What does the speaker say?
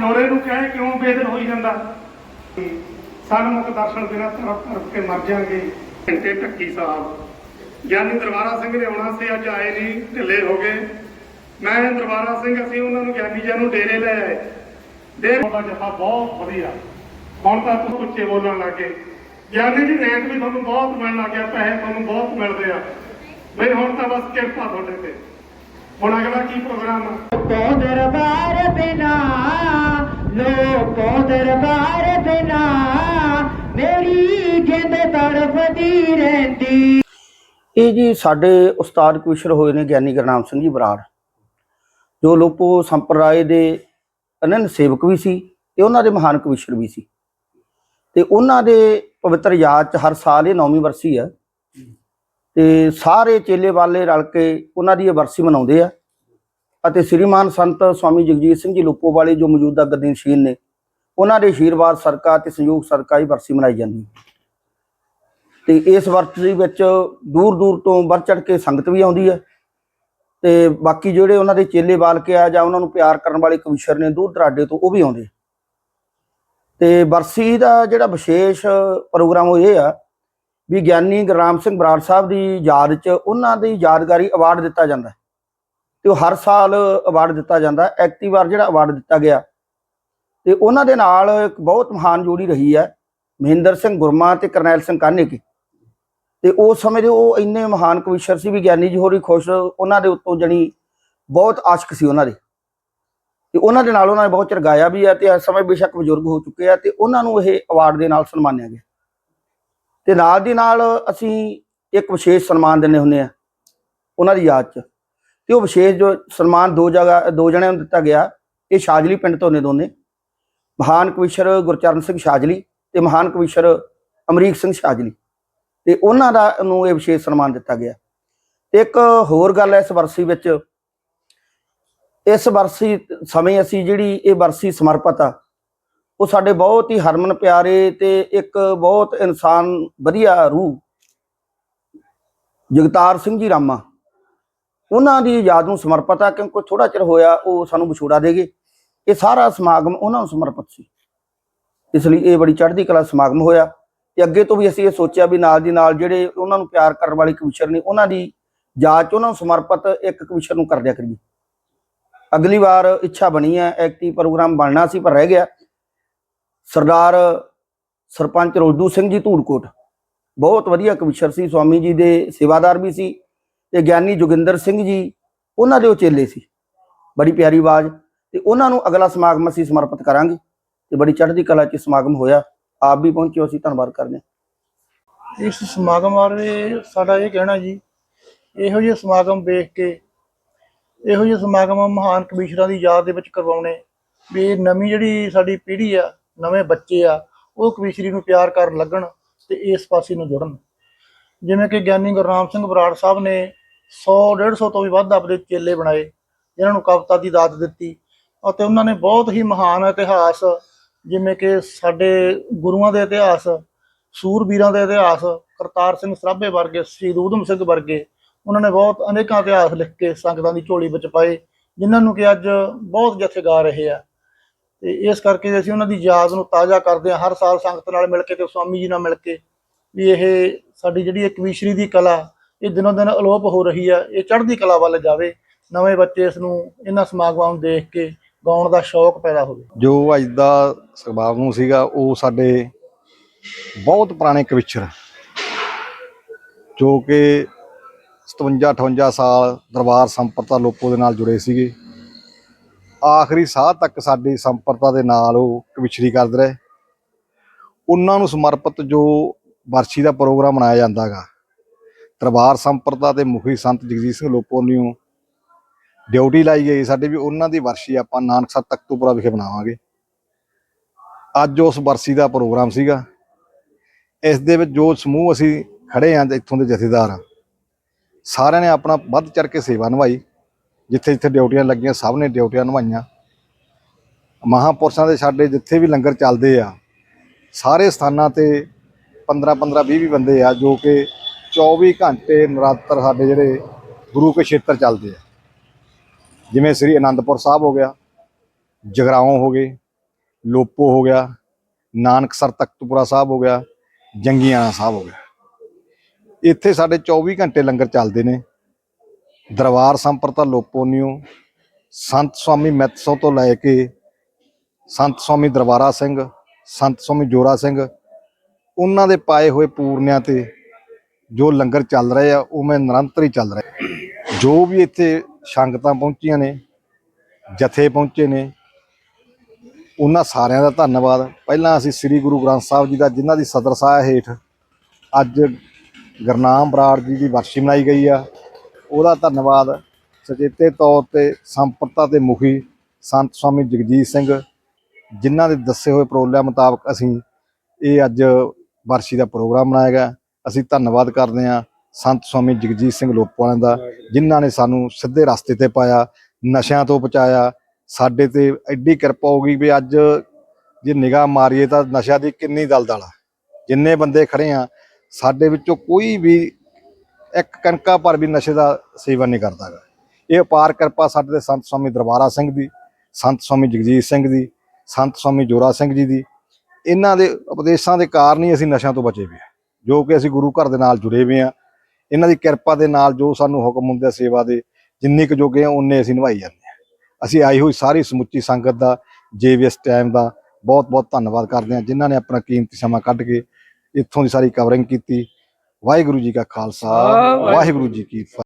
ਜੋਰੇ ਨੂੰ ਕਹੇ ਕਿਉਂ ਬੇਦਲ ਹੋਈ ਜਾਂਦਾ? ਸਨਮੁਖ ਦਰਸ਼ਨ ਬਿਨਾ ਤਰਫ ਤਰਫ ਕੇ ਮਰ ਜਾਾਂਗੇ। ਘੰਟੇ ਢੱਕੀ ਸਾਹਿਬ ਗਿਆਨੀ ਦਰਬਾਰਾ ਸਿੰਘ ਨੇ ਆਉਣਾ ਸੀ, ਅੱਜ ਆਏ ਨਹੀਂ, ਢਿੱਲੇ ਹੋ ਗਏ। ਮੈਂ ਦਰਬਾਰਾ ਸਿੰਘ, ਅਸੀਂ ਉਹਨਾਂ ਨੂੰ ਗਿਆਨੀ ਜੀ ਨੂੰ ਡੇਰੇ ਲੈ ਆਏ। ਦੇ ਦਾ ਜਥਾ ਬਹੁਤ ਵਧੀਆ। ਹੁਣ ਤਾਂ ਤੁਸੀਂ ਉੱਚੇ ਬੋਲਣ ਲੱਗੇ। ਗਿਆਨੀ ਜੀ, ਰੇਟ ਵੀ ਤੁਹਾਨੂੰ ਬਹੁਤ ਮਿਲਣ ਲੱਗ ਗਿਆ, ਪੈਸੇ ਤੁਹਾਨੂੰ ਬਹੁਤ ਮਿਲਦੇ ਆ। ਬਈ ਹੁਣ ਤਾਂ ਬਸ ਕਿਰਪਾ ਤੁਹਾਡੇ ਤੇ। ਹੁਣ ਅਗਲਾ ਕੀ ਪ੍ਰੋਗਰਾਮ ਆ? ਲੋਕੋ ਦਰਬਾਰ ਬਿਨਾ ਲੋਕੋ ਦਰਬਾਰ ਬਿਨਾ ਮੇਰੀ ਜਿੰਦ ਤੜਫਦੀ ਰਹਿੰਦੀ। ਇਹ ਜੀ ਸਾਡੇ ਉਸਤਾਦ ਕਵੀਸ਼ਰ ਹੋਏ ਨੇ ਗਿਆਨੀ ਗੁਰਨਾਮ ਸਿੰਘ ਜੀ ਬਰਾੜ। ਜੋ ਲੋਪੋ ਸੰਪਰਦਾਇ ਦੇ ਅਨੰਦ ਸੇਵਕ ਵੀ ਸੀ ਤੇ ਉਹਨਾਂ ਦੇ ਮਹਾਨ ਕਵੀਸ਼ਰ ਵੀ ਸੀ। ਤੇ ਉਹਨਾਂ ਦੇ ਪਵਿੱਤਰ ਯਾਦ ਚ ਹਰ ਸਾਲ ਇਹ ਨੌਵੀਂ ਵਰਸੀ ਆ। ਤੇ ਸਾਰੇ ਚੇਲੇ ਵਾਲੇ ਰਲ ਕੇ ਉਹਨਾਂ ਦੀ ਇਹ ਵਰਸੀ ਮਨਾਉਂਦੇ ਆ। ਅਤੇ ਸ੍ਰੀਮਾਨ ਸੰਤ ਸਵਾਮੀ ਜਗਜੀਤ ਸਿੰਘ ਜੀ ਲੋਪੋ ਵਾਲੇ ਜੋ ਮੌਜੂਦਾ ਗਦੀਨਸ਼ੀਨ ਨੇ, ਉਹਨਾਂ ਦੇ ਆਸ਼ੀਰਵਾਦ ਸਦਕਾ ਤੇ ਸੰਯੋਗ ਸਦਕਾ ਹੀ ਵਰਸੀ ਮਨਾਈ ਜਾਂਦੀ ਹੈ। ਤੇ ਇਸ ਵਰਸੀ ਵਿੱਚ ਦੂਰ ਦੂਰ ਤੋਂ ਵੱਧ ਚੜ ਕੇ ਸੰਗਤ ਵੀ ਆਉਂਦੀ ਹੈ ਤੇ ਬਾਕੀ ਜਿਹੜੇ ਉਹਨਾਂ ਦੇ ਚੇਲੇ ਬਾਲ ਕੇ ਆ ਜਾਂ ਉਹਨਾਂ ਨੂੰ ਪਿਆਰ ਕਰਨ ਵਾਲੇ ਕਵੀਸ਼ਰ ਨੇ ਦੂਰ ਦਰਾਡੇ ਤੋਂ ਉਹ ਵੀ ਆਉਂਦੇ ਤੇ ਵਰਸੀ ਦਾ ਜਿਹੜਾ ਵਿਸ਼ੇਸ਼ ਪ੍ਰੋਗਰਾਮ ਉਹ ਇਹ ਆ ਵੀ ਗਿਆਨੀ ਗੁਰਰਾਮ ਸਿੰਘ ਬਰਾੜ ਸਾਹਿਬ ਦੀ ਯਾਦ 'ਚ ਉਹਨਾਂ ਦੀ ਯਾਦਗਾਰੀ ਅਵਾਰਡ ਦਿੱਤਾ ਜਾਂਦਾ ਹੈ। ਤੇ ਉਹ ਹਰ ਸਾਲ ਅਵਾਰਡ ਦਿੱਤਾ ਜਾਂਦਾ ਐਕਤੀ ਵਾਰ ਜਿਹੜਾ ਅਵਾਰਡ ਦਿੱਤਾ ਗਿਆ। ਤੇ ਉਹਨਾਂ ਦੇ ਨਾਲ ਇੱਕ ਬਹੁਤ ਮਹਾਨ ਜੋੜੀ ਰਹੀ ਹੈ, ਮਹਿੰਦਰ ਸਿੰਘ ਗੁਰਮਾ ਤੇ ਕਰਨੈਲ ਸਿੰਘ ਕਾਨੇਕੀ। ਤੇ ਉਸ ਸਮੇਂ ਦੇ ਉਹ ਇੰਨੇ ਮਹਾਨ ਕਵੀਸ਼ਰ ਸੀ ਵੀ ਗਿਆਨੀ ਜੀ ਹੋਰੀ ਖੁਸ਼, ਉਹਨਾਂ ਦੇ ਉੱਤੋਂ ਜਣੀ ਬਹੁਤ ਆਸ਼ਕ ਸੀ ਉਹਨਾਂ ਦੇ। ਤੇ ਉਹਨਾਂ ਦੇ ਨਾਲ ਉਹਨਾਂ ਨੇ ਬਹੁਤ ਚਿਰ ਗਾਇਆ ਵੀ ਹੈ ਤੇ ਇਸ ਸਮੇਂ ਬੇਸ਼ੱਕ ਬਜ਼ੁਰਗ ਹੋ ਚੁੱਕੇ ਆ ਤੇ ਉਹਨਾਂ ਨੂੰ ਇਹ ਅਵਾਰਡ ਦੇ ਨਾਲ ਸਨਮਾਨਿਆ ਗਿਆ। ਤੇ ਨਾਲ ਦੀ ਨਾਲ ਅਸੀਂ ਇੱਕ ਵਿਸ਼ੇਸ਼ ਸਨਮਾਨ ਦਿੰਦੇ ਹੁੰਦੇ ਆ, ਉਹਨਾਂ ਦੀ ਯਾਦ 'ਚ। ਤੇ ਉਹ ਵਿਸ਼ੇਸ਼ ਜੋ ਸਨਮਾਨ ਦੋ ਜਗ੍ਹਾ, ਦੋ ਜਣਿਆਂ ਨੂੰ ਦਿੱਤਾ ਗਿਆ, ਇਹ ਸ਼ਾਜਲੀ ਪਿੰਡ ਤੋਂ ਨੇ ਦੋਨੇ। ਮਹਾਨ ਕਵੀਸ਼ਰ ਗੁਰਚਰਨ ਸਿੰਘ ਸ਼ਾਜਲੀ ਤੇ ਮਹਾਨ ਕਵੀਸ਼ਰ ਅਮਰੀਕ ਸਿੰਘ ਸ਼ਾਜਲੀ। ਤੇ ਉਹਨਾਂ ਦਾ ਨੂੰ ਇਹ ਵਿਸ਼ੇਸ਼ ਸਨਮਾਨ ਦਿੱਤਾ ਗਿਆ। ਇੱਕ ਹੋਰ ਗੱਲ ਹੈ ਇਸ ਵਰਸੀ ਵਿੱਚ। ਇਸ ਵਰਸੀ ਸਮੇਂ ਅਸੀਂ ਜਿਹੜੀ ਇਹ ਵਰਸੀ ਸਮਰਪਿਤ ਆ, ਉਹ ਸਾਡੇ ਬਹੁਤ ਹੀ ਹਰਮਨ ਪਿਆਰੇ ਤੇ ਇੱਕ ਬਹੁਤ ਇਨਸਾਨ ਵਧੀਆ ਰੂਹ ਜਗਤਾਰ ਸਿੰਘ ਜੀ ਰਾਮਾ ਉਹਨਾਂ ਦੀ ਯਾਦ ਨੂੰ ਸਮਰਪਿਤ ਆ, ਕਿਉਂਕਿ ਥੋੜਾ ਚਿਰ ਹੋਇਆ ਉਹ ਸਾਨੂੰ ਵਿਛੋੜਾ ਦੇ ਗਏ। ਇਹ ਸਾਰਾ ਸਮਾਗਮ ਉਹਨਾਂ ਨੂੰ ਸਮਰਪਿਤ ਸੀ। ਇਸ ਲਈ ਇਹ ਬੜੀ ਚੜ੍ਹਦੀ ਕਲਾ ਸਮਾਗਮ ਹੋਇਆ। ਤੇ ਅੱਗੇ ਤੋਂ ਵੀ ਅਸੀਂ ਇਹ ਸੋਚਿਆ ਵੀ ਨਾਲ ਦੀ ਨਾਲ ਜਿਹੜੇ ਉਹਨਾਂ ਨੂੰ ਪਿਆਰ ਕਰਨ ਵਾਲੇ ਕਵਿਸ਼ਰ ਨੇ, ਉਹਨਾਂ ਦੀ ਯਾਦ ਚ ਉਹਨਾਂ ਨੂੰ ਸਮਰਪਿਤ ਇੱਕ ਕਵਿਸ਼ਰ ਨੂੰ ਕਰ ਦਿਆ ਕਰੀਏ। ਅਗਲੀ ਵਾਰ ਇੱਛਾ ਬਣੀ ਹੈ, ਐਕਟਿਵ ਪ੍ਰੋਗਰਾਮ ਬਣਨਾ ਸੀ, ਪਰ ਰਹਿ ਗਿਆ। ਸਰਦਾਰ ਸਰਪੰਚ ਰੋਲਦੂ ਸਿੰਘ ਜੀ ਧੂੜਕੋਟ। ਬਹੁਤ ਵਧੀਆ ਕਵਿਸ਼ਰ ਸੀ, ਸਵਾਮੀ ਜੀ ਦੇ ਸੇਵਾਦਾਰ ਵੀ ਸੀ। ਤੇ ਗਿਆਨੀ ਜੋਗਿੰਦਰ ਸਿੰਘ ਜੀ, ਉਹਨਾਂ ਦੇ ਉਹ ਚੇਲੇ ਸੀ। ਬੜੀ ਪਿਆਰੀ ਆਵਾਜ਼ ਤੇ ਉਹਨਾਂ ਨੂੰ ਅਗਲਾ ਸਮਾਗਮ ਅਸੀਂ ਸਮਰਪਿਤ ਕਰਾਂਗੇ ਤੇ ਬੜੀ ਚੜ੍ਹਦੀ ਕਲਾ ਚ ਸਮਾਗਮ ਹੋਇਆ। ਆਪ ਵੀ ਪਹੁੰਚਿਓ ਅਸੀਂ ਧੰਨਵਾਦ ਕਰਦੇ ਹਾਂ। ਇਸ ਸਮਾਗਮ ਬਾਰੇ ਸਾਡਾ ਇਹ ਕਹਿਣਾ ਜੀ, ਇਹੋ ਜਿਹੇ ਸਮਾਗਮ ਵੇਖ ਕੇ, ਇਹੋ ਜਿਹੇ ਸਮਾਗਮ ਮਹਾਨ ਕਵੀਸ਼ਰਾਂ ਦੀ ਯਾਦ ਦੇ ਵਿੱਚ ਕਰਵਾਉਣੇ, ਵੀ ਨਵੀਂ ਜਿਹੜੀ ਸਾਡੀ ਪੀੜ੍ਹੀ ਆ, ਨਵੇਂ ਬੱਚੇ ਆ, ਉਹ ਕਵੀਸ਼ਰੀ ਨੂੰ ਪਿਆਰ ਕਰਨ ਲੱਗਣ ਤੇ ਇਸ ਪਾਸੇ ਨੂੰ ਜੁੜਨ। ਜਿਵੇਂ ਕਿ ਗਿਆਨੀ ਗੁਰਨਾਮ ਸਿੰਘ ਬਰਾੜ ਸਾਹਿਬ ਨੇ 100 150 ਤੋਂ ਵੀ ਵੱਧ ਆਪਣੇ ਚੇਲੇ ਬਣਾਏ, ਜਿਨ੍ਹਾਂ ਨੂੰ ਕਵਿਤਾ ਦੀ ਦਾਤ ਦਿੱਤੀ ਅਤੇ ਉਹਨਾਂ ਨੇ ਬਹੁਤ ਹੀ ਮਹਾਨ ਇਤਿਹਾਸ, ਜਿਵੇਂ ਕਿ ਸਾਡੇ ਗੁਰੂਆਂ ਦੇ ਇਤਿਹਾਸ, ਸੂਰਬੀਰਾਂ ਦੇ ਇਤਿਹਾਸ, ਕਰਤਾਰ ਸਿੰਘ ਸਰਾਭੇ ਵਰਗੇ, ਸ਼ਹੀਦ ਊਧਮ ਸਿੰਘ ਵਰਗੇ, ਉਹਨਾਂ ਨੇ ਬਹੁਤ ਅਨੇਕਾਂ ਇਤਿਹਾਸ ਲਿਖ ਕੇ ਸੰਗਤਾਂ ਦੀ ਝੋਲੀ ਵਿੱਚ ਪਾਏ, ਜਿਨ੍ਹਾਂ ਨੂੰ ਕਿ ਅੱਜ ਬਹੁਤ ਜਥੇ ਗਾ ਰਹੇ ਆ। ਤੇ ਇਸ ਕਰਕੇ ਅਸੀਂ ਉਹਨਾਂ ਦੀ ਯਾਦ ਨੂੰ ਤਾਜ਼ਾ ਕਰਦੇ ਹਾਂ, ਹਰ ਸਾਲ ਸੰਗਤ ਨਾਲ ਮਿਲ ਕੇ ਤੇ ਸਵਾਮੀ ਜੀ ਨਾਲ ਮਿਲ ਕੇ ਵੀ ਇਹ ਸਾਡੀ ਜਿਹੜੀ ਇਹ ਵਿਸ਼ਰੀ ਦੀ ਕਲਾ, ਇਹ ਦਿਨੋਂ ਦਿਨ ਅਲੋਪ ਹੋ ਰਹੀ ਆ, ਇਹ ਚੜ੍ਹਦੀ ਕਲਾ ਵੱਲ ਜਾਵੇ, ਨਵੇਂ ਬੱਚੇ ਇਸ ਨੂੰ ਇਹਨਾਂ ਸਮਾਗਮਾਂ ਨੂੰ ਦੇਖ ਕੇ ਗਾਉਣ ਦਾ ਸ਼ੌਕ ਪੈਦਾ ਹੋਵੇ। ਜੋ ਅੱਜ ਦਾ ਸਮਾਗਮ ਸੀਗਾ, ਉਹ ਸਾਡੇ ਬਹੁਤ ਪੁਰਾਣੇ ਕਵਿਚਰ ਜੋ ਕਿ 57 58 ਸਾਲ ਦਰਬਾਰ ਸੰਪਰਤਾ ਲੋਪੋ ਦੇ ਨਾਲ ਜੁੜੇ ਸੀਗੇ। ਆਖਰੀ ਸਾਹ ਤੱਕ ਸਾਡੀ ਸੰਪਰਤਾ ਦੇ ਨਾਲ ਉਹ ਕਵਿਚਰੀ ਕਰਦੇ ਰਹੇ। ਉਹਨਾਂ ਨੂੰ ਸਮਰਪਿਤ ਜੋ ਵਰਸ਼ੀ ਦਾ ਪ੍ਰੋਗਰਾਮ ਮਨਾਇਆ ਜਾਂਦਾ ਹੈਗਾ ਦਰਬਾਰ ਸੰਪਰਦਾ ਦੇ ਮੁਖੀ ਸੰਤ ਜਗਜੀਤ ਸਿੰਘ ਲੋਪੋ ਨੂੰ ਡਿਊਟੀ ਲਾਈ ਗਈ ਸਾਡੇ ਵੀ ਉਹਨਾਂ ਦੀ ਵਰਸ਼ੀ ਆਪਾਂ ਨਾਨਕ ਸਾਹਿਬ ਤਖਤੂਪੁਰਾ ਵਿਖੇ ਬਣਾਵਾਂਗੇ ਅੱਜ ਉਸ ਵਰਸੀ ਦਾ ਪ੍ਰੋਗਰਾਮ ਸੀਗਾ। ਇਸ ਦੇ ਵਿੱਚ ਜੋ ਸਮੂਹ ਅਸੀਂ ਖੜੇ ਆਂ ਇੱਥੋਂ ਦੇ ਜਥੇਦਾਰ ਸਾਰਿਆਂ ਨੇ ਆਪਣਾ ਵੱਧ ਚੜ ਕੇ ਸੇਵਾ ਨਿਭਾਈ, ਜਿੱਥੇ ਜਿੱਥੇ ਡਿਊਟੀਆਂ ਲੱਗੀਆਂ ਸਭ ਨੇ ਡਿਊਟੀਆਂ ਨਿਭਾਈਆਂ। ਮਹਾਪੁਰਸ਼ਾਂ ਦੇ ਸਾਡੇ ਜਿੱਥੇ ਵੀ ਲੰਗਰ ਚੱਲਦੇ ਆ, ਸਾਰੇ ਸਥਾਨਾਂ ਤੇ 15 15 20 20 ਬੰਦੇ ਆ ਜੋ ਕਿ 24 ਘੰਟੇ ਨਰਾਤਰ ਸਾਡੇ ਜਿਹੜੇ ਗੁਰੂ ਕੇ ਖੇਤਰ ਚੱਲਦੇ ਆ। ਜਿਵੇਂ ਸ੍ਰੀ ਅਨੰਦਪੁਰ ਸਾਹਿਬ ਹੋ ਗਿਆ, ਜਗਰਾਉਂ ਹੋ ਗਏ, ਲੋਪੋ ਹੋ ਗਿਆ ਨਾਨਕਸਰ ਤਖਤਪੁਰਾ ਸਾਹਿਬ ਹੋ ਗਿਆ, ਜੰਗੀਆਣਾ ਸਾਹਿਬ ਹੋ ਗਿਆ। ਇੱਥੇ ਸਾਡੇ 24 ਘੰਟੇ ਲੰਗਰ ਚੱਲਦੇ ਨੇ। ਦਰਬਾਰ ਸੰਪਰਤਾ ਲੋਪੋਨਿਓ ਸੰਤ ਸਵਾਮੀ ਮੈਤਸੋ ਤੋਂ ਲੈ ਕੇ ਸੰਤ ਸਵਾਮੀ ਦਰਬਾਰਾ ਸਿੰਘ, ਸੰਤ ਸਵਾਮੀ ਜੋਰਾ ਸਿੰਘ ਉਹਨਾਂ ਦੇ ਪਾਏ ਹੋਏ ਪੂਰਨਿਆਂ ਤੇ ਜੋ ਲੰਗਰ ਚੱਲ ਰਹੇ ਆ, ਉਹ ਮੈਂ ਨਿਰੰਤਰ ਹੀ ਚੱਲ ਰਿਹਾ। ਜੋ ਵੀ ਇੱਥੇ ਸੰਗਤਾਂ ਪਹੁੰਚੀਆਂ ਨੇ, ਜਥੇ ਪਹੁੰਚੇ ਨੇ, ਉਹਨਾਂ ਸਾਰਿਆਂ ਦਾ ਧੰਨਵਾਦ। ਪਹਿਲਾਂ ਅਸੀਂ ਸ੍ਰੀ ਗੁਰੂ ਗ੍ਰੰਥ ਸਾਹਿਬ ਜੀ ਦਾ, ਜਿਨ੍ਹਾਂ ਦੀ ਸਦਰ ਸਾਹ ਹੇਠ ਅੱਜ ਗੁਰਨਾਮ ਬਰਾੜ ਜੀ ਦੀ ਵਰਸ਼ੀ ਮਨਾਈ ਗਈ ਆ, ਉਹਦਾ ਧੰਨਵਾਦ ਸਚੇਤੇ ਤੌਰ ਤੇ ਸੰਪਰਤਾ ਦੇ ਮੁਖੀ ਸੰਤ ਸਵਾਮੀ ਜਗਜੀਤ ਸਿੰਘ, ਜਿਨ੍ਹਾਂ ਦੇ ਦੱਸੇ ਹੋਏ ਪ੍ਰੋਗਰਾਮ ਮੁਤਾਬਕ ਅਸੀਂ ਇਹ ਅੱਜ ਵਰਸ਼ੀ ਦਾ ਪ੍ਰੋਗਰਾਮ ਬਣਾਇਆ ਗਿਆ। ਅਸੀਂ ਧੰਨਵਾਦ ਕਰਦੇ ਹਾਂ ਸੰਤ ਸਵਾਮੀ ਜਗਜੀਤ ਸਿੰਘ ਲੋਪਵਾਲਿਆਂ ਦਾ, ਜਿਨ੍ਹਾਂ ਨੇ ਸਾਨੂੰ ਸਿੱਧੇ ਰਸਤੇ ਤੇ ਪਾਇਆ, ਨਸ਼ਿਆਂ ਤੋਂ ਬਚਾਇਆ। ਸਾਡੇ ਤੇ ਐਡੀ ਕਿਰਪਾ ਹੋ ਗਈ ਵੀ ਅੱਜ ਜੇ ਨਿਗਾਹ ਮਾਰੀਏ ਤਾਂ ਨਸ਼ਿਆਂ ਦੀ ਕਿੰਨੀ ਦਲਦਲ ਆ। ਜਿੰਨੇ ਬੰਦੇ ਖੜੇ ਆ, ਸਾਡੇ ਵਿੱਚੋਂ ਕੋਈ ਵੀ ਇੱਕ ਕਣਕਾ ਪਰ ਵੀ ਨਸ਼ੇ ਦਾ ਸੇਵਨ ਨਹੀਂ ਕਰਦਾ ਗਾ ਇਹ ਅਪਾਰ ਕਿਰਪਾ ਸਾਡੇ ਦੇ ਸੰਤ ਸਵਾਮੀ ਦਰਬਾਰਾ ਸਿੰਘ ਦੀ, ਸੰਤ ਸਵਾਮੀ ਜਗਜੀਤ ਸਿੰਘ ਦੀ, ਸੰਤ ਸਵਾਮੀ ਜੋਰਾ ਸਿੰਘ ਜੀ ਦੀ ਇਹਨਾਂ ਦੇ ਉਪਦੇਸ਼ਾਂ ਦੇ ਕਾਰਨ ਹੀ ਅਸੀਂ ਨਸ਼ਿਆਂ ਤੋਂ ਬਚੇ ਹੋਏ ਹਾਂ। ਜੋ ਕਿ ਅਸੀਂ ਗੁਰੂ ਘਰ ਦੇ ਨਾਲ ਜੁੜੇ ਹੋਏ ਹਾਂ। ਇਹਨਾਂ ਦੀ ਕਿਰਪਾ ਦੇ ਨਾਲ ਜੋ ਸਾਨੂੰ ਹੁਕਮ ਹੁੰਦੇ ਆ ਸੇਵਾ ਦੇ ਜਿੰਨੀ ਕੁ ਜੋਗੇ ਆ ਉਨੇ ਅਸੀਂ ਨਿਭਾਈ ਜਾਂਦੇ ਹਾਂ। ਅਸੀਂ ਆਈ ਹੋਈ ਸਾਰੀ ਸਮੁੱਚੀ ਸੰਗਤ ਦਾ ਜੇਵੀਐਸ ਟਾਈਮ ਦਾ ਬਹੁਤ ਬਹੁਤ ਧੰਨਵਾਦ ਕਰਦੇ ਹਾਂ ਜਿਨ੍ਹਾਂ ਨੇ ਆਪਣਾ ਕੀਮਤੀ ਸਮਾਂ ਕੱਢ ਕੇ ਇੱਥੋਂ ਦੀ ਸਾਰੀ ਕਵਰਿੰਗ ਕੀਤੀ। ਵਾਹਿਗੁਰੂ ਜੀ ਕਾ ਖਾਲਸਾ ਵਾਹਿਗੁਰੂ ਜੀ ਕੀ ਫਤਿਹ।